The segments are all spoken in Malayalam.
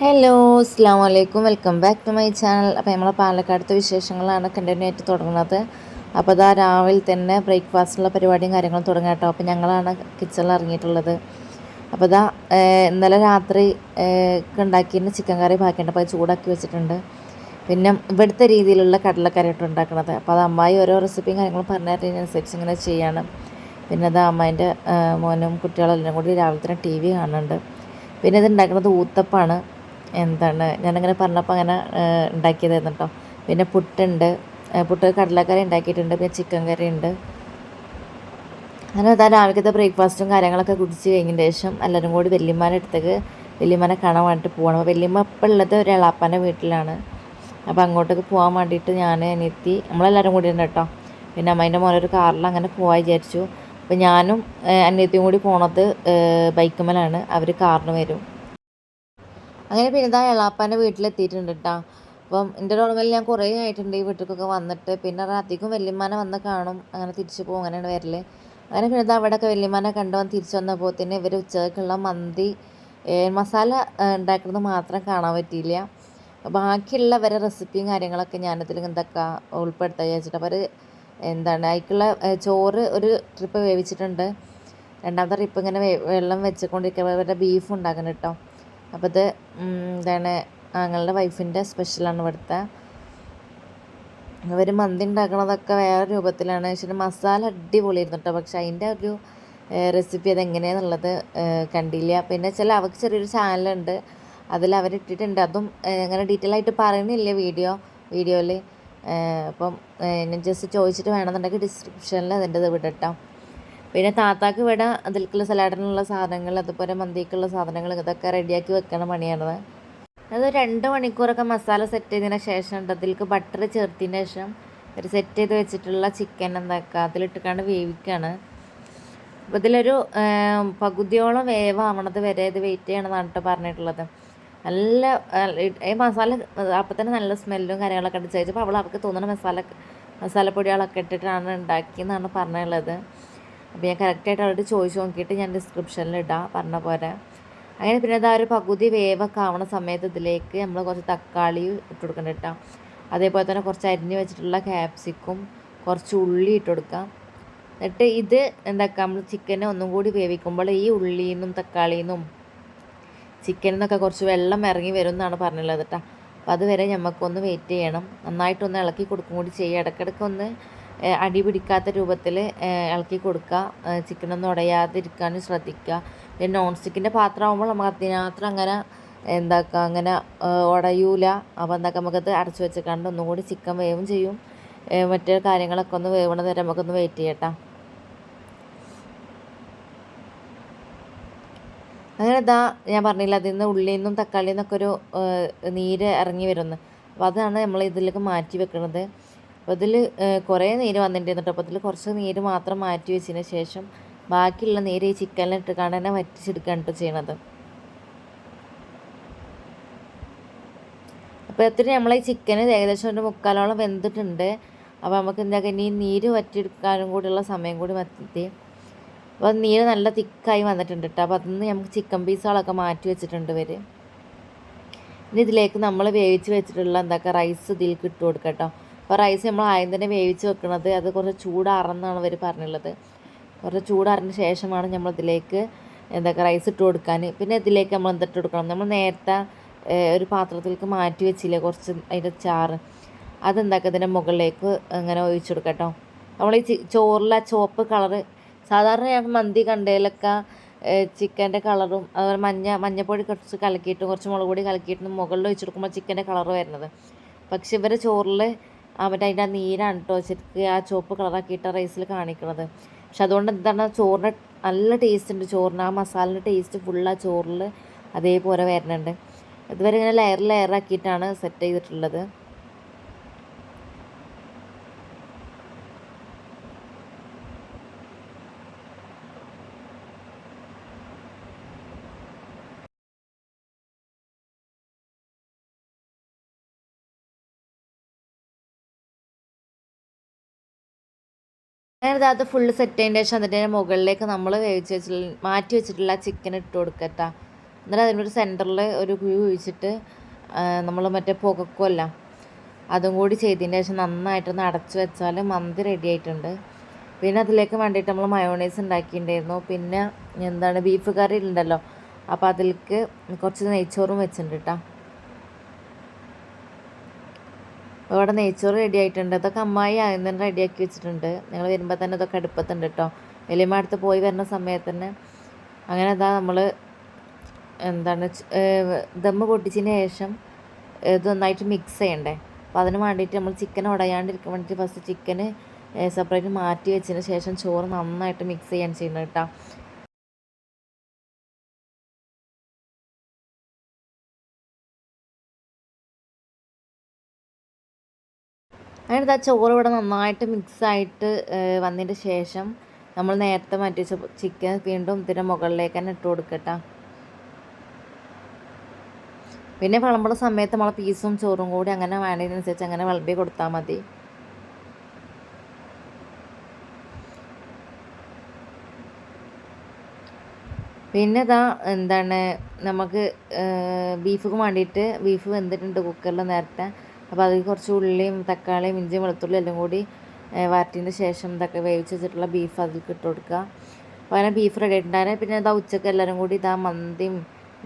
ഹലോ അസ്സാം വലൈക്കും welcome back to my channel അപ്പോൾ നമ്മളെ പാലക്കാടത്തെ വിശേഷങ്ങളാണ് കണ്ടിന്യൂ ആയിട്ട് തുടങ്ങുന്നത്. അപ്പോൾ അതാ രാവിലെ തന്നെ ബ്രേക്ക്ഫാസ്റ്റിനുള്ള പരിപാടിയും കാര്യങ്ങളും തുടങ്ങാം കേട്ടോ. അപ്പോൾ ഞങ്ങളാണ് കിച്ചണിൽ ഇറങ്ങിയിട്ടുള്ളത്. അപ്പോൾ അതാ ഇന്നലെ രാത്രി ഉണ്ടാക്കിയിരുന്ന ചിക്കൻ കറി ബാക്കിയുണ്ട്. അപ്പോൾ അത് ചൂടാക്കി വെച്ചിട്ടുണ്ട്. പിന്നെ ഇവിടുത്തെ രീതിയിലുള്ള കടലക്കറി ഇട്ട് ഉണ്ടാക്കുന്നത് അപ്പോൾ അത് അമ്മായി ഓരോ റെസിപ്പിയും കാര്യങ്ങളും പറഞ്ഞതിനനുസരിച്ച് ഇങ്ങനെ ചെയ്യാണ്. പിന്നെ അത് അമ്മേന്റെ മോനും കുട്ടികളെല്ലാം കൂടി രാവിലെ തന്നെ ടി വി കാണുന്നുണ്ട്. പിന്നെ ഇത് ഉണ്ടാക്കുന്നത് ഊത്തപ്പാണ്. എന്താണ്? ഞാനങ്ങനെ പറഞ്ഞപ്പോൾ അങ്ങനെ ഉണ്ടാക്കിയതായിരുന്നു കേട്ടോ പിന്നെ പുട്ടുണ്ട്. പുട്ട് കടലക്കറി ഉണ്ടാക്കിയിട്ടുണ്ട്. പിന്നെ ചിക്കൻ കറി ഉണ്ട്. അങ്ങനെ രാവിലത്തെ ബ്രേക്ക്ഫാസ്റ്റും കാര്യങ്ങളൊക്കെ കുടിച്ച് കഴിഞ്ഞതിന് ശേഷം എല്ലാവരും കൂടി വല്യമ്മാന്റെ അടുത്തേക്ക് വല്യമ്മാനെ കാണാൻ വേണ്ടിയിട്ട് പോകണം അപ്പോൾ വല്യമ്മ ഇപ്പം ഉള്ളത് ഒരു എളാപ്പാന്റെ വീട്ടിലാണ്. അപ്പോൾ അങ്ങോട്ടേക്ക് പോകാൻ വേണ്ടിയിട്ട് ഞാൻ അനിയത്തി നമ്മളെല്ലാവരും കൂടി ഉണ്ട് കേട്ടോ പിന്നെ അമ്മേന്റെ മോനെ ഒരു കാറിൽ അങ്ങനെ പോകാൻ വിചാരിച്ചു. അപ്പോൾ ഞാനും അനിയത്തിയും കൂടി പോണത് ബൈക്കുമ്മലാണ്. അവർ കാറിന് വരും. അങ്ങനെ പിന്നെ ഇതാ എളാപ്പാന്റെ വീട്ടിലെത്തിയിട്ടുണ്ട് കേട്ടോ അപ്പം എന്റെ ഓർമ്മയിൽ ഞാൻ കുറേ ആയിട്ടുണ്ട് ഈ വീട്ടിലേക്കൊക്കെ വന്നിട്ട്. പിന്നെ അധികം വല്യമ്മാനെ വന്ന് കാണും. അങ്ങനെ തിരിച്ചു പോകും. അങ്ങനെയാണ് വരൽ അങ്ങനെ പിന്നെ അവിടെയൊക്കെ വല്യമ്മാനെ കണ്ടു വന്ന് തിരിച്ചു വന്നപ്പോൾ തന്നെ ഇവർ ഉച്ചക്കുള്ള മന്തി മസാല ഉണ്ടാക്കുന്നത് മാത്രം കാണാൻ പറ്റിയില്ല. ബാക്കിയുള്ള വരെ റെസിപ്പിയും കാര്യങ്ങളൊക്കെ ഞാനതിൽ എന്തൊക്കെ ഉൾപ്പെടുത്താൻ വിചാരിച്ചിട്ട് അപ്പോൾ എന്താണ് അതിക്കുള്ള ചോറ് ഒരു ട്രിപ്പ് വേവിച്ചിട്ടുണ്ട്. രണ്ടാമത്തെ ട്രിപ്പ് ഇങ്ങനെ വെള്ളം വെച്ചുകൊണ്ടിരിക്കുക അവരുടെ ബീഫ് ഉണ്ടാക്കണം കേട്ടോ അപ്പോൾ ഇത് എന്താണ് ഞങ്ങളുടെ വൈഫിന്റെ സ്പെഷ്യലാണ് ഇവിടുത്തെ. അവർ മന്തി ഉണ്ടാക്കണതൊക്കെ വേറെ രൂപത്തിലാണ്. പക്ഷേ മസാല അടിപൊളിയായിരുന്നു കേട്ടോ പക്ഷേ അതിന്റെ ഒരു റെസിപ്പി അതെങ്ങനെയാണെന്നുള്ളത് കണ്ടില്ല. പിന്നെ ചില അവർക്ക് ചെറിയൊരു ചാനലുണ്ട്. അതിൽ അവരിട്ടിട്ടുണ്ട്. അതും അങ്ങനെ ഡീറ്റെയിൽ ആയിട്ട് പറയുന്നില്ല വീഡിയോ വീഡിയോയിൽ. അപ്പം ഞാൻ ജസ്റ്റ് ചോദിച്ചിട്ട് വേണമെന്നുണ്ടെങ്കിൽ ഡിസ്ക്രിപ്ഷനിൽ അതിന്റെ ഇത് വിടട്ടോ. പിന്നെ താത്താക്ക് ഇവിടെ അതിൽക്കുള്ള സലാഡിനുള്ള സാധനങ്ങൾ അതുപോലെ മന്തിക്കുള്ള സാധനങ്ങൾ ഇതൊക്കെ റെഡിയാക്കി വെക്കണ പണിയാണത്. അത് രണ്ട് മണിക്കൂറൊക്കെ മസാല സെറ്റ് ചെയ്തതിന് ശേഷം ഉണ്ട്. അതിലേക്ക് ബട്ടർ ചേർത്തതിന് ശേഷം ഒരു സെറ്റ് ചെയ്ത് വെച്ചിട്ടുള്ള ചിക്കൻ എന്താക്കുക അതിലിട്ടിക്കാണ്ട് വേവിക്കുകയാണ് അപ്പോൾ ഇതിലൊരു പകുതിയോളം വേവാവണത് വരെ ഇത് വെയിറ്റ് ചെയ്യണമെന്നാണ് കേട്ടോ പറഞ്ഞിട്ടുള്ളത്. നല്ല ഈ മസാല അപ്പം തന്നെ നല്ല സ്മെല്ലും കാര്യങ്ങളൊക്കെ ഉണ്ട്. ചോദിച്ചപ്പോൾ അവൾ അവൾക്ക് തോന്നുന്ന മസാല മസാലപ്പൊടികളൊക്കെ ഇട്ടിട്ടാണ് ഉണ്ടാക്കിയെന്നാണ് പറഞ്ഞുള്ളത്. അപ്പോൾ ഞാൻ കറക്റ്റായിട്ട് അവരോട് ചോദിച്ചു നോക്കിയിട്ട് ഞാൻ ഡിസ്ക്രിപ്ഷനിൽ ഇടാം പറഞ്ഞ പോലെ. അങ്ങനെ പിന്നെ ഇതാ ഒരു പകുതി വേവൊക്കെ ആവണ സമയത്ത് ഇതിലേക്ക് നമ്മൾ കുറച്ച് തക്കാളി ഇട്ട് കൊടുക്കണം കേട്ടോ. അതേപോലെ തന്നെ കുറച്ച് അരിഞ്ഞ് വെച്ചിട്ടുള്ള ക്യാപ്സിക്കും കുറച്ച് ഉള്ളി ഇട്ട് കൊടുക്കാം. എന്നിട്ട് ഇത് എന്താക്കുക നമ്മൾ ചിക്കനെ ഒന്നും കൂടി വേവിക്കുമ്പോൾ ഈ ഉള്ളിയിൽ നിന്നും തക്കാളിയിൽ നിന്നും ചിക്കനിൽ നിന്നൊക്കെ കുറച്ച് വെള്ളം ഇറങ്ങി വരും എന്നാണ് പറഞ്ഞുള്ളത് കേട്ടോ. അപ്പോൾ അതുവരെ നമുക്കൊന്ന് വെയിറ്റ് ചെയ്യണം. നന്നായിട്ടൊന്ന് ഇളക്കി കൊടുക്കും കൂടി ചെയ്യുക ഇടയ്ക്കിടയ്ക്ക് ഒന്ന് അടി പിടിക്കാത്ത രൂപത്തിൽ ഇളക്കി കൊടുക്കുക. ചിക്കനൊന്നും ഉടയാതിരിക്കാനും ശ്രദ്ധിക്കുക. പിന്നെ നോൺ സ്റ്റിക്കിന്റെ പാത്രമാകുമ്പോൾ നമുക്ക് അതിനകത്ത് അങ്ങനെ എന്താക്കുക അങ്ങനെ ഉടയൂല. അപ്പോൾ എന്താക്കുക നമുക്കത് അടച്ചു വെച്ചേക്കാണ്ട് ഒന്നും കൂടി ചിക്കൻ വേവും ചെയ്യും. മറ്റേ കാര്യങ്ങളൊക്കെ ഒന്ന് വേവണത് വരെ നമുക്കൊന്ന് വെയിറ്റ് ചെയ്യട്ടോ. അങ്ങനെ ഇതാ ഞാൻ പറഞ്ഞില്ല അതിൽ നിന്ന് ഉള്ളിൽ നിന്നും തക്കാളിയിൽ നിന്നൊക്കെ ഒരു നീര് ഇറങ്ങി വരുന്നു. അപ്പോൾ അതാണ് നമ്മൾ ഇതിലേക്ക് മാറ്റി വെക്കുന്നത് അപ്പോൾ ഇതിൽ കുറേ നീര് വന്നിട്ടുണ്ട് അപ്പോൾ ഇതിൽ കുറച്ച് നീര് മാത്രം മാറ്റി വെച്ചതിന് ശേഷം ബാക്കിയുള്ള നീര് ഈ ചിക്കനിൽ ഇട്ടുകൊണ്ട് തന്നെ വറ്റിച്ചെടുക്കുകയാണ് കേട്ടോ ചെയ്യണത്. അപ്പോൾ എത്ര നമ്മൾ ഈ ചിക്കന് ഏകദേശം ഒരു മുക്കാലോളം വെന്തിട്ടുണ്ട്. അപ്പോൾ നമുക്ക് എന്താ ഇനി നീര് വറ്റിയെടുക്കാനും കൂടിയുള്ള സമയം കൂടി മത്തി അപ്പോൾ നീര് നല്ല തിക്കായി വന്നിട്ടുണ്ട് കേട്ടോ അപ്പോൾ അതിൽ നമുക്ക് ചിക്കൻ പീസുകളൊക്കെ മാറ്റി വെച്ചിട്ടുണ്ട് ഇവർ ഇനി ഇതിലേക്ക് നമ്മൾ വേവിച്ച് വെച്ചിട്ടുള്ള എന്താക്കുക റൈസ് ഇതിലേക്ക് ഇട്ട് കൊടുക്കാം കേട്ടോ അപ്പോൾ റൈസ് നമ്മൾ ആദ്യം തന്നെ വേവിച്ച് വെക്കുന്നത് അത് കുറച്ച് ചൂടാറെന്നാണ് അവർ പറഞ്ഞുള്ളത്. കുറച്ച് ചൂടാറിന് ശേഷമാണ് നമ്മൾ ഇതിലേക്ക് എന്തൊക്കെ റൈസ് ഇട്ട് കൊടുക്കാൻ പിന്നെ ഇതിലേക്ക് നമ്മൾ എന്തിട്ട് കൊടുക്കണം? നമ്മൾ നേരത്തെ ഒരു പാത്രത്തിലേക്ക് മാറ്റി വെച്ചില്ലേ കുറച്ച് അതിന്റെ ചാറ്? അതെന്താക്കുക ഇതിന്റെ മുകളിലേക്ക് അങ്ങനെ ഒഴിച്ചു കൊടുക്കട്ടോ നമ്മൾ ഈ ചോറിലെ ചുവപ്പ് കളറ് സാധാരണ ഞങ്ങൾക്ക് മന്തി കണ്ടതിലൊക്കെ ചിക്കന്റെ കളറും അതുപോലെ മഞ്ഞ മഞ്ഞപ്പൊടി കുറച്ച് കലക്കിയിട്ടും കുറച്ച് മുളക് പൊടി കലക്കിയിട്ടും മുകളിൽ കൊടുക്കുമ്പോൾ ചിക്കന്റെ കളർ വരുന്നത്. പക്ഷെ ഇവരെ ചോറിൽ അവന്റെ അതിന്റെ ആ നീരാണ് കേട്ടോ ശരിക്കും ആ ചുവപ്പ് കളറാക്കിയിട്ട് റൈസിൽ കാണിക്കുന്നത് പക്ഷെ അതുകൊണ്ട് എന്താണ് ചോറിന് നല്ല ടേസ്റ്റ് ഉണ്ട് ചോറിന്. ആ മസാലിന്റെ ടേസ്റ്റ് ഫുൾ ആ ചോറിൽ അതേപോലെ വരുന്നുണ്ട് ഇതുവരെ ഇങ്ങനെ ലെയർ ലെയർ ആക്കിയിട്ടാണ് സെറ്റ് ചെയ്തിട്ടുള്ളത്. അങ്ങനെ അത് ഫുള്ള് സെറ്റ് ചെയ്തതിന് ശേഷം അതിന്റെ മുകളിലേക്ക് നമ്മൾ വേവിച്ച് വെച്ചിട്ടുള്ള മാറ്റി വെച്ചിട്ടുള്ള ചിക്കൻ ഇട്ട് കൊടുക്കട്ടാ. എന്നിട്ട് അതിന്റെ ഒരു സെന്ററിൽ ഒരു കുഴി കുഴിച്ചിട്ട് നമ്മൾ മറ്റേ പുകക്കുമല്ല അതും കൂടി ചെയ്തതിന്റെ ശേഷം നന്നായിട്ടൊന്ന് അടച്ചു വെച്ചാൽ മന്തി റെഡി ആയിട്ടുണ്ട്. പിന്നെ അതിലേക്ക് വേണ്ടിയിട്ട് നമ്മൾ മയോണൈസ് ഉണ്ടാക്കിയിട്ടുണ്ടായിരുന്നു. പിന്നെ എന്താണ് ബീഫ് കറി ഉണ്ടല്ലോ അപ്പോൾ അതിലേക്ക് കുറച്ച് നെയ്ച്ചോറും വെച്ചിട്ടുണ്ട് കേട്ടോ അപ്പോൾ ഇവിടെ നെയ്ച്ചോറ് റെഡി ആയിട്ടുണ്ട്. അതൊക്കെ അമ്മായി ആദ്യം തന്നെ റെഡിയാക്കി വെച്ചിട്ടുണ്ട്. നിങ്ങൾ വരുമ്പോൾ തന്നെ ഇതൊക്കെ അടുപ്പത്തുണ്ട് കേട്ടോ വലിയമ്മ അടുത്ത് പോയി വരുന്ന സമയത്ത് തന്നെ അങ്ങനെ അതാ നമ്മൾ എന്താണ് ദമ്മ് പൊട്ടിച്ചതിന് ശേഷം ഇത് നന്നായിട്ട് മിക്സ് ചെയ്യണ്ടേ. അപ്പോൾ അതിന് വേണ്ടിയിട്ട് നമ്മൾ ചിക്കൻ ഉടയാണ്ടിരിക്കാൻ വേണ്ടിയിട്ട് ഫസ്റ്റ് ചിക്കന് സെപ്പറേറ്റ് മാറ്റി വെച്ചതിന് ശേഷം ചോറ് നന്നായിട്ട് മിക്സ് ചെയ്യാൻ ചെയ്യുന്നത് കേട്ടോ അങ്ങനെ ആ ചോറ് ഇവിടെ നന്നായിട്ട് മിക്സായിട്ട് വന്നതിന് ശേഷം നമ്മൾ നേരത്തെ മാറ്റി ചിക്കൻ വീണ്ടും ഇതിന്റെ മുകളിലേക്ക് തന്നെ ഇട്ട് കൊടുക്കട്ടോ. പിന്നെ വിളമ്പുള്ള സമയത്ത് നമ്മളെ പീസും ചോറും കൂടി അങ്ങനെ വേണ്ടതിനനുസരിച്ച് അങ്ങനെ വിളമ്പി കൊടുത്താൽ മതി. പിന്നെ ഇതാ എന്താണ് നമുക്ക് ബീഫിന് വേണ്ടിയിട്ട് ബീഫ് വെന്തിട്ടുണ്ട് കുക്കറിൽ നേരത്തെ. അപ്പോൾ അതിൽ കുറച്ച് ഉള്ളിയും തക്കാളിയും ഇഞ്ചിയും വെളുത്തുള്ളിയും എല്ലാം കൂടി വാറ്റിന്റെ ശേഷം ഇതൊക്കെ വേവിച്ച് വെച്ചിട്ടുള്ള ബീഫ് അതിലേക്ക് ഇട്ട് കൊടുക്കുക. അപ്പോൾ അങ്ങനെ ബീഫ് റെഡി ആയിട്ടുണ്ടായിരുന്നു പിന്നെ ഇതാ ഉച്ചയ്ക്ക് എല്ലാവരും കൂടി ഇതാ മന്തിയും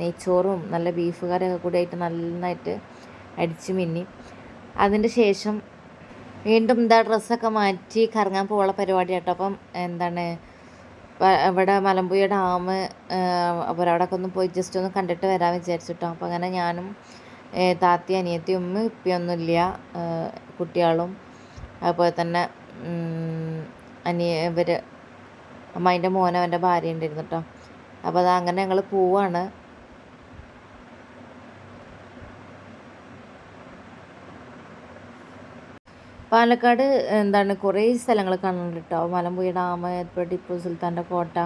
നെയ്ച്ചോറും നല്ല ബീഫ് കറിയൊക്കെ കൂടി ആയിട്ട് നന്നായിട്ട് അടിച്ച് മിന്നി. അതിന്റെ ശേഷം വീണ്ടും എന്താ ഡ്രസ്സൊക്കെ മാറ്റി കറങ്ങാൻ പോകാനുള്ള പരിപാടി കേട്ടോ അപ്പം എന്താണ് ഇവിടെ മലമ്പുഴ ഡാം അപ്പോൾ ഒന്ന് പോയി ജസ്റ്റ് ഒന്ന് കണ്ടിട്ട് വരാൻ വിചാരിച്ചിട്ടോ. അപ്പോൾ അങ്ങനെ ഞാനും താത്തി അനിയത്തി ഉമ്മ ഉപ്പയൊന്നുമില്ല കുട്ടികളും. അതുപോലെ തന്നെ അനിയ ഇവർ അമ്മായിന്റെ മോൻ അവന്റെ ഭാര്യ ഉണ്ടായിരുന്നു കേട്ടോ അപ്പോൾ അത് അങ്ങനെ ഞങ്ങൾ പോവാണ്. പാലക്കാട് എന്താണ് കുറേ സ്ഥലങ്ങൾ കാണുന്നുണ്ട് കേട്ടോ മലമ്പുഴ ഡാം ഇപ്പോൾ ടിപ്പു സുൽത്താന്റെ കോട്ട.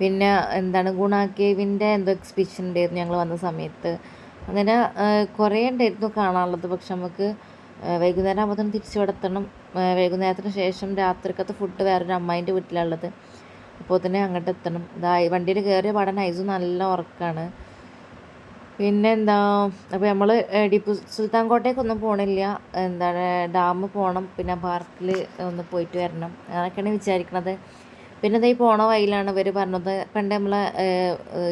പിന്നെ എന്താണ് ഗുണ കേവിന്റെ എന്തോ എക്സിബിഷൻ ഉണ്ടായിരുന്നു ഞങ്ങൾ വന്ന സമയത്ത്. അങ്ങനെ കുറേ ഉണ്ടായിരുന്നു കാണാനുള്ളത്. പക്ഷെ നമുക്ക് വൈകുന്നേരം ആകുമ്പോൾ തിരിച്ചു വിടത്തണം വൈകുന്നേരത്തിന് ശേഷം രാത്രിക്കത്തെ ഫുഡ് വേറൊരു അമ്മായിന്റെ വീട്ടിലുള്ളത് അപ്പോൾ തന്നെ അങ്ങോട്ട് എത്തണം. ഇതാ വണ്ടിയിൽ കയറിയ പാടാൻ ഐസ് നല്ല ഉറക്കമാണ് പിന്നെ എന്താ അപ്പോൾ നമ്മൾ ടിപ്പു സുൽത്താൻ കോട്ടയ്ക്കൊന്നും പോകണില്ല എന്താണ് ഡാം പോകണം പിന്നെ പാർക്കിൽ ഒന്ന് പോയിട്ട് വരണം. അങ്ങനെയൊക്കെയാണ് വിചാരിക്കണത്. പിന്നെ ഇതായി പോണ വഴിയിലാണ് ഇവർ പറഞ്ഞത്. പണ്ട് നമ്മൾ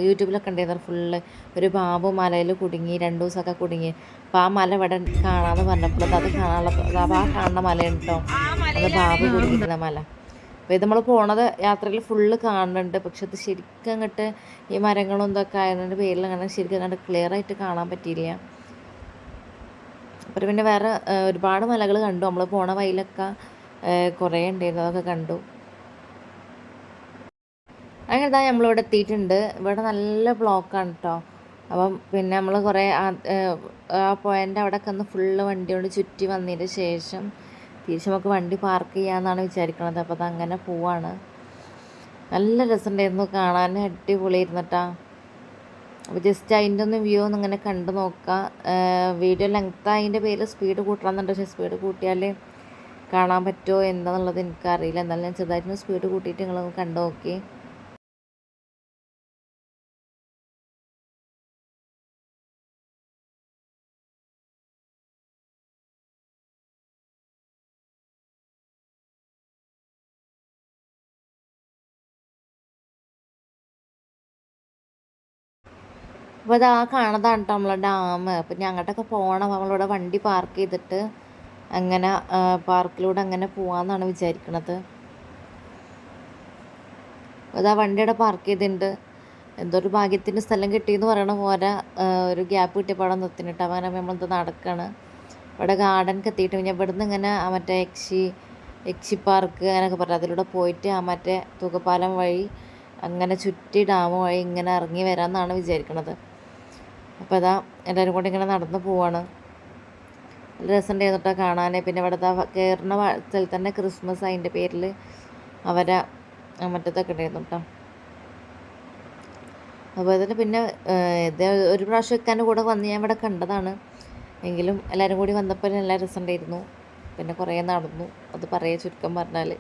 യൂട്യൂബിലൊക്കെ ഉണ്ടായിരുന്നു ഫുള്ള് ഒരു പാമ്പ് മലയിൽ കുടുങ്ങി രണ്ട് ദിവസമൊക്കെ കുടുങ്ങി. അപ്പോൾ ആ മല ഇവിടെ കാണാമെന്ന് പറഞ്ഞപ്പോൾ അത് കാണാനുള്ള ആ കാണുന്ന മലയുണ്ട് കേട്ടോ അത് പാമ്പ് കുടുങ്ങിക്കുന്ന മല. അപ്പോൾ ഇത് നമ്മൾ പോണത് യാത്രയിൽ ഫുള്ള് കാണുന്നുണ്ട് പക്ഷെ അത് ശരിക്കും അങ്ങോട്ട് ഈ മരങ്ങളും ഇതൊക്കെ ആയതിന്റെ പേരിൽ അങ്ങനെ ശരിക്കും അങ്ങോട്ട് ക്ലിയർ ആയിട്ട് കാണാൻ പറ്റിയില്ല. അപ്പോൾ പിന്നെ വേറെ ഒരുപാട് മലകൾ കണ്ടു. നമ്മൾ പോണ വഴിയിലൊക്കെ കുറേ ഉണ്ടായിരുന്നു അതൊക്കെ കണ്ടു. അങ്ങനെ ഇതാ നമ്മളിവിടെ എത്തിയിട്ടുണ്ട്. ഇവിടെ നല്ല ബ്ലോക്കാണ് കേട്ടോ അപ്പം പിന്നെ നമ്മൾ കുറേ ആ പോയിന്റ് അവിടെ ഒന്ന് ഫുള്ള് വണ്ടി കൊണ്ട് ചുറ്റി വന്നതിന് ശേഷം തിരിച്ച് നമുക്ക് വണ്ടി പാർക്ക് ചെയ്യാമെന്നാണ് വിചാരിക്കുന്നത് അപ്പോൾ അതങ്ങനെ പോവാണ്. നല്ല രസമുണ്ടായിരുന്നു കാണാൻ അടിപൊളിയായിരുന്നു കേട്ടോ അപ്പോൾ ജസ്റ്റ് അതിന്റെ ഒന്ന് വ്യൂ ഒന്ന് ഇങ്ങനെ കണ്ടു നോക്കുക വീഡിയോ ലെങ്ത്ത് അതിന്റെ പേര് സ്പീഡ് കൂട്ടണമെന്നുണ്ട് പക്ഷേ സ്പീഡ് കൂട്ടിയാൽ കാണാൻ പറ്റുമോ എന്താണെന്നുള്ളത് എനിക്കറിയില്ല. എന്നാലും ഞാൻ ചെറുതായിട്ടൊന്ന് സ്പീഡ് കൂട്ടിയിട്ട് നിങ്ങളൊന്ന് കണ്ടു നോക്കി. അപ്പോൾ ഇതാ കാണുന്നതാണ് കേട്ടോ നമ്മളെ ഡാം. അപ്പം ഞങ്ങളുടെയൊക്കെ പോകണം നമ്മളിവിടെ വണ്ടി പാർക്ക് ചെയ്തിട്ട് അങ്ങനെ പാർക്കിലൂടെ അങ്ങനെ പോവാന്നാണ് വിചാരിക്കണത്. അതാ വണ്ടി വണ്ടിയുടെ പാർക്ക് ചെയ്തിട്ടുണ്ട് എന്തോ ഒരു ഭാഗ്യത്തിന് സ്ഥലം കിട്ടിയെന്ന് പറയണ പോലെ ഒരു ഗ്യാപ്പ് കിട്ടിയപ്പോൾ അവിടെ നിർത്തിനിട്ട് അങ്ങനെ നമ്മളെന്ത് നടക്കുകയാണ് ഇവിടെ ഗാർഡൻ കെത്തിയിട്ട് പിന്നെ ഇവിടുന്ന് ഇങ്ങനെ മറ്റേ യക്ഷി യക്ഷി പാർക്ക് അങ്ങനെയൊക്കെ പറഞ്ഞു അതിലൂടെ പോയിട്ട് ആ മറ്റേ തുകപ്പാലം വഴി അങ്ങനെ ചുറ്റി ഡാം വഴി ഇങ്ങനെ ഇറങ്ങി വരാമെന്നാണ് വിചാരിക്കണത്. അപ്പോൾ അതാ എല്ലാവരും കൂടി ഇങ്ങനെ നടന്ന് പോവാണ്. നല്ല രസമുണ്ടായിരുന്നു കേട്ടോ കാണാൻ പിന്നെ ഇവിടുത്തെ കയറുന്ന സ്ഥലത്ത് തന്നെ ക്രിസ്മസ് അതിന്റെ പേരിൽ അവരെ മറ്റത്തൊക്കെ ഉണ്ടായിരുന്നു കേട്ടോ അതുപോലെ തന്നെ പിന്നെ ഇത് ഒരു പ്രാവശ്യം വെക്കാന്റെ കൂടെ വന്ന് ഞാൻ ഇവിടെ കണ്ടതാണ്. എങ്കിലും എല്ലാവരും കൂടി വന്നപ്പോൾ നല്ല രസമുണ്ടായിരുന്നു പിന്നെ കുറേ നടന്നു. അത് പറയാ ചുരുക്കം പറഞ്ഞാൽ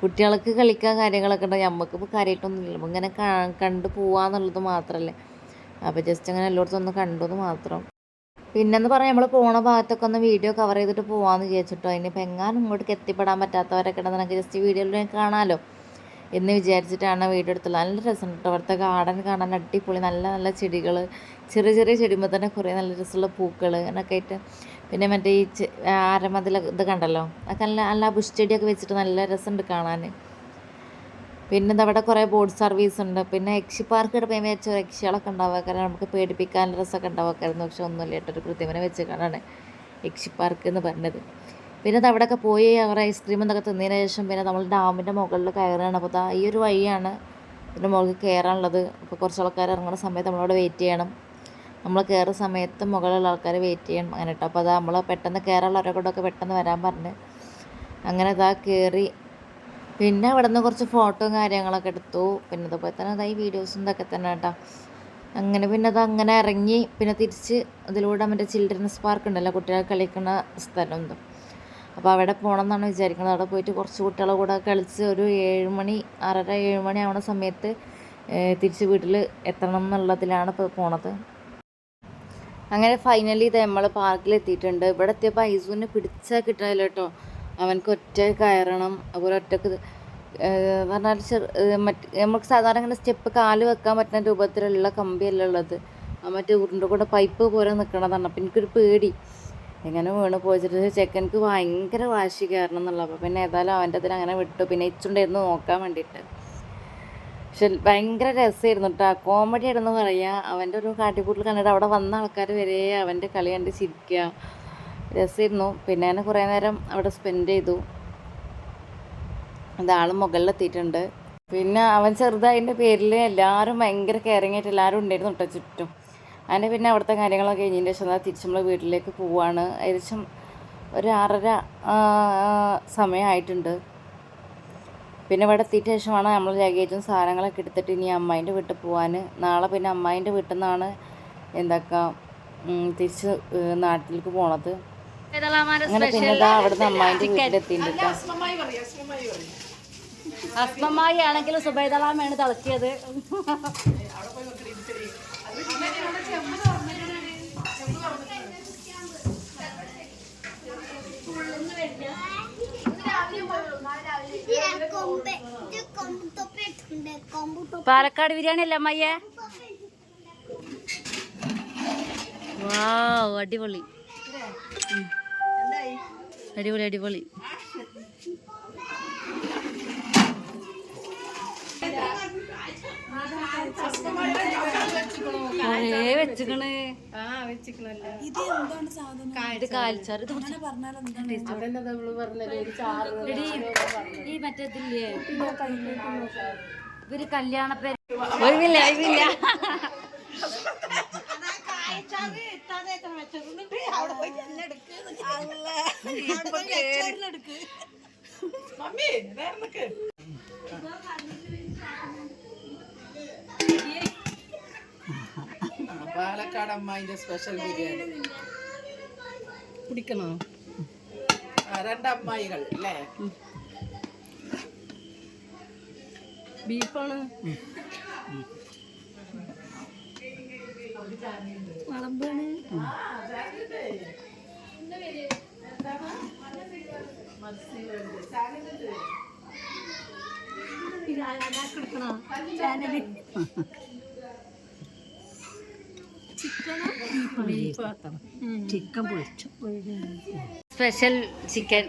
കുട്ടികൾക്ക് കളിക്കാൻ കാര്യങ്ങളൊക്കെ ഉണ്ടെങ്കിൽ നമുക്കിപ്പോൾ കാര്യമായിട്ടൊന്നുമില്ല ഇങ്ങനെ കണ്ടു പോവാന്നുള്ളത് മാത്രമല്ലേ അപ്പോൾ ജസ്റ്റ് അങ്ങനെ എല്ലായിടത്തും ഒന്ന് കണ്ടു എന്ന് മാത്രം. പിന്നെന്ന് പറഞ്ഞാൽ നമ്മൾ പോണ ഭാഗത്തൊക്കെ ഒന്ന് വീഡിയോ കവർ ചെയ്തിട്ട് പോകാമെന്ന് വിചാരിച്ചിട്ടോ. ഇനിയിപ്പോൾ എങ്ങാനും ഇങ്ങോട്ടേക്ക് എത്തിപ്പെടാൻ പറ്റാത്തവരൊക്കെ ഉണ്ടെന്ന് നമുക്ക് ജസ്റ്റ് വീഡിയോയിൽ കാണാമല്ലോ എന്ന് വിചാരിച്ചിട്ടാണ് വീഡിയോ എടുത്തുള്ളത് നല്ല രസമുണ്ട് കേട്ടോ അവിടുത്തെ ഗാർഡൻ കാണാൻ അടിപൊളി. നല്ല നല്ല ചെടികൾ ചെറിയ ചെറിയ ചെടിയുമ്പോൾ തന്നെ കുറേ നല്ല രസമുള്ള പൂക്കൾ അങ്ങനെയൊക്കെ ആയിട്ട്. പിന്നെ മറ്റേ ഈ ആരമതിൽ ഇത് കണ്ടല്ലോ. അതൊക്കെ നല്ല നല്ല ബുഷ് ചെടിയൊക്കെ വെച്ചിട്ട് നല്ല രസമുണ്ട് കാണാൻ. പിന്നെ ഇതവിടെ കുറേ ബോട്ട് സർവീസ് ഉണ്ട് പിന്നെ എക്സി പാർക്ക് പോയി വെച്ച യക്ഷികളൊക്കെ ഉണ്ടാവുക. കാരണം നമുക്ക് പേടിപ്പിക്കാൻ രസമൊക്കെ ഉണ്ടാവാക്കായിരുന്നു പക്ഷെ ഒന്നുമില്ല. കേട്ടോ ഒരു പ്രതിമനെ വെച്ച് കാണാണ് യക്ഷി പാർക്ക് എന്ന് പറഞ്ഞത്. പിന്നെ അത് അവിടെയൊക്കെ പോയി അവർ ഐസ്ക്രീം എന്നൊക്കെ തിന്നതിന് ശേഷം പിന്നെ നമ്മൾ ഡാമിന്റെ മുകളിൽ കയറുകയാണ്. അപ്പോൾ ഈ ഒരു വഴിയാണ് ഇതിന്റെ മുകളിൽ കയറാനുള്ളത്. അപ്പോൾ കുറച്ച് ആൾക്കാർ ഇറങ്ങുന്ന സമയത്ത് നമ്മളവിടെ വെയിറ്റ് ചെയ്യണം. നമ്മൾ കയറുന്ന സമയത്ത് മുകളിലുള്ള ആൾക്കാർ വെയിറ്റ് ചെയ്യണം അങ്ങനെ കേട്ടോ. അപ്പോൾ അത് നമ്മൾ പെട്ടെന്ന് കയറാനുള്ളവരെ കൊണ്ടൊക്കെ പെട്ടെന്ന് വരാൻ പറഞ്ഞ്. അങ്ങനെ ഇതാ കയറി പിന്നെ അവിടെ നിന്ന് കുറച്ച് ഫോട്ടോയും കാര്യങ്ങളൊക്കെ എടുത്തു. പിന്നെ അതുപോലെ തന്നെ അതായി വീഡിയോസും ഇതൊക്കെ തന്നെ കേട്ടോ. അങ്ങനെ പിന്നെ അത് അങ്ങനെ ഇറങ്ങി പിന്നെ തിരിച്ച് അതിലൂടെ മറ്റേ ചിൽഡ്രൻസ് പാർക്ക് ഉണ്ടല്ലോ കുട്ടികൾ കളിക്കുന്ന സ്ഥലം എന്തോ അപ്പോൾ അവിടെ പോകണം എന്നാണ് വിചാരിക്കുന്നത്. അവിടെ പോയിട്ട് കുറച്ച് കുട്ടികളെ കൂടെ കളിച്ച് ഒരു ഏഴ് മണി ആറര ഏഴ് മണി സമയത്ത് തിരിച്ച് വീട്ടിൽ എത്തണം എന്നുള്ളതിലാണ് ഇപ്പോൾ പോണത്. അങ്ങനെ ഫൈനലി ഇത് നമ്മൾ പാർക്കിൽ എത്തിയിട്ടുണ്ട്. ഇവിടെ എത്തിയപ്പോൾ ഐസൂനെ പിടിച്ചാൽ കിട്ടണല്ലോ കേട്ടോ. അവനക്ക് ഒറ്റ കയറണം. അതുപോലെ ഒറ്റയ്ക്ക് പറഞ്ഞാൽ മറ്റ് നമുക്ക് സാധാരണ ഇങ്ങനെ സ്റ്റെപ്പ് കാൽ വെക്കാൻ പറ്റുന്ന രൂപത്തിലുള്ള കമ്പിയല്ല ഉള്ളത്. മറ്റേ ഉരുണ്ട കൂടെ പൈപ്പ് പോലെ നിൽക്കണതാണ് അപ്പം എനിക്കൊരു പേടി. എങ്ങനെ വീണ് പോയിച്ചിട്ട്? ചെക്കൻക്ക് ഭയങ്കര വാശി കയറണം എന്നുള്ള അപ്പം പിന്നെ ഏതായാലും അവന്റെ അതിൽ അങ്ങനെ വിട്ടു. പിന്നെ ഇച്ചുണ്ടായിരുന്നു നോക്കാൻ വേണ്ടിയിട്ട്. പക്ഷെ ഭയങ്കര രസമായിരുന്നു കേട്ടോ കോമഡി ആയിരുന്നു പറയുക അവന്റെ ഒരു കാട്ടിക്കൂട്ടിൽ കണ്ടിട്ട് അവിടെ വന്ന ആൾക്കാർ വരെ അവന്റെ കളി കണ്ട് ചിരിക്കുക രസമായിരുന്നു. പിന്നെ ഞാൻ കുറേ നേരം അവിടെ സ്പെൻഡ് ചെയ്തു. അതാൾ മുകളിലെത്തിയിട്ടുണ്ട്. പിന്നെ അവൻ ചെറുതായതിന്റെ പേരിൽ എല്ലാവരും ഭയങ്കര കെയറിങ് ആയിട്ട് എല്ലാവരും ഉണ്ടായിരുന്നു കേട്ടോ ചുറ്റും. അതിന്റെ പിന്നെ അവിടുത്തെ കാര്യങ്ങളൊക്കെ കഴിഞ്ഞതിന്റെ ശേഷം എന്നാൽ തിരിച്ച് നമ്മൾ വീട്ടിലേക്ക് പോവാണ്. ഏകദേശം ഒരു ആറര സമയമായിട്ടുണ്ട്. പിന്നെ ഇവിടെ എത്തിയിട്ട് ശേഷമാണ് നമ്മൾ ലഗേജും സാധനങ്ങളൊക്കെ എടുത്തിട്ട് ഇനി അമ്മായിന്റെ വീട്ടിൽ പോകാൻ നാളെ പിന്നെ അമ്മായിന്റെ വീട്ടിൽ നിന്നാണ് എന്താക്കാം തിരിച്ച് നാട്ടിലേക്ക് പോണത്. അങ്ങനെ പിന്നെ അവിടുന്ന് അമ്മായിന്റെ വീട്ടിലെത്തിയിട്ടുണ്ട് അസ്മമായി ആണെങ്കിലും സുബൈദളാമാണ് തിളക്കിയത് പാലക്കാട് ബിരിയാണി അല്ലേ അമ്മയ്യേ? വാ അടിപൊളി. അടിപൊളി അടിപൊളി. ഒരു വെച്ചിക്കണ്. ഇത് കാലിച്ചാറ് ഈ മറ്റേതില്ലേ? ഇവർ കല്യാണ പേര് ഒഴിവില്ല ഒഴിവില്ല. പാലക്കാട് അമ്മായിന്റെ സ്പെഷ്യൽ ബിരിയാണി. കുടിക്കണോ ആ, രണ്ടമ്മായികൾ അല്ലേ? ബീഫാണ്? ചിക്കൻ പൊളിച്ചു സ്പെഷ്യൽ ചിക്കൻ.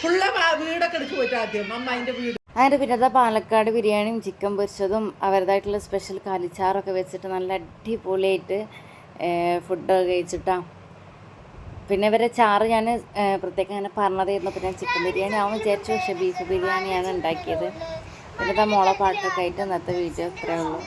ഫുള്ള വീടൊക്കെ എടുക്ക് പോയിട്ട് ആദ്യം. അമ്മായിന്റെ വീട് അതിന്റെ പിന്നെ അതാ പാലക്കാട് ബിരിയാണിയും ചിക്കൻ പൊരിച്ചതും അവരുടേതായിട്ടുള്ള സ്പെഷ്യൽ കാലിച്ചാറൊക്കെ വെച്ചിട്ട് നല്ല അടിപൊളിയായിട്ട് ഫുഡൊക്കെ കഴിച്ചിട്ടാ. പിന്നെ ഇവരെ ചാറ് ഞാൻ പ്രത്യേകം അങ്ങനെ പറഞ്ഞതായിരുന്നു. പിന്നെ ചിക്കൻ ബിരിയാണി ആവും വിചാരിച്ചു. പക്ഷേ ബീഫ് ബിരിയാണിയാണ് ഉണ്ടാക്കിയത്. പിന്നെ മോളെ പാട്ടൊക്കെ ആയിട്ട് ഇന്നത്തെ വീഡിയോ അത്രേ ഉള്ളൂ.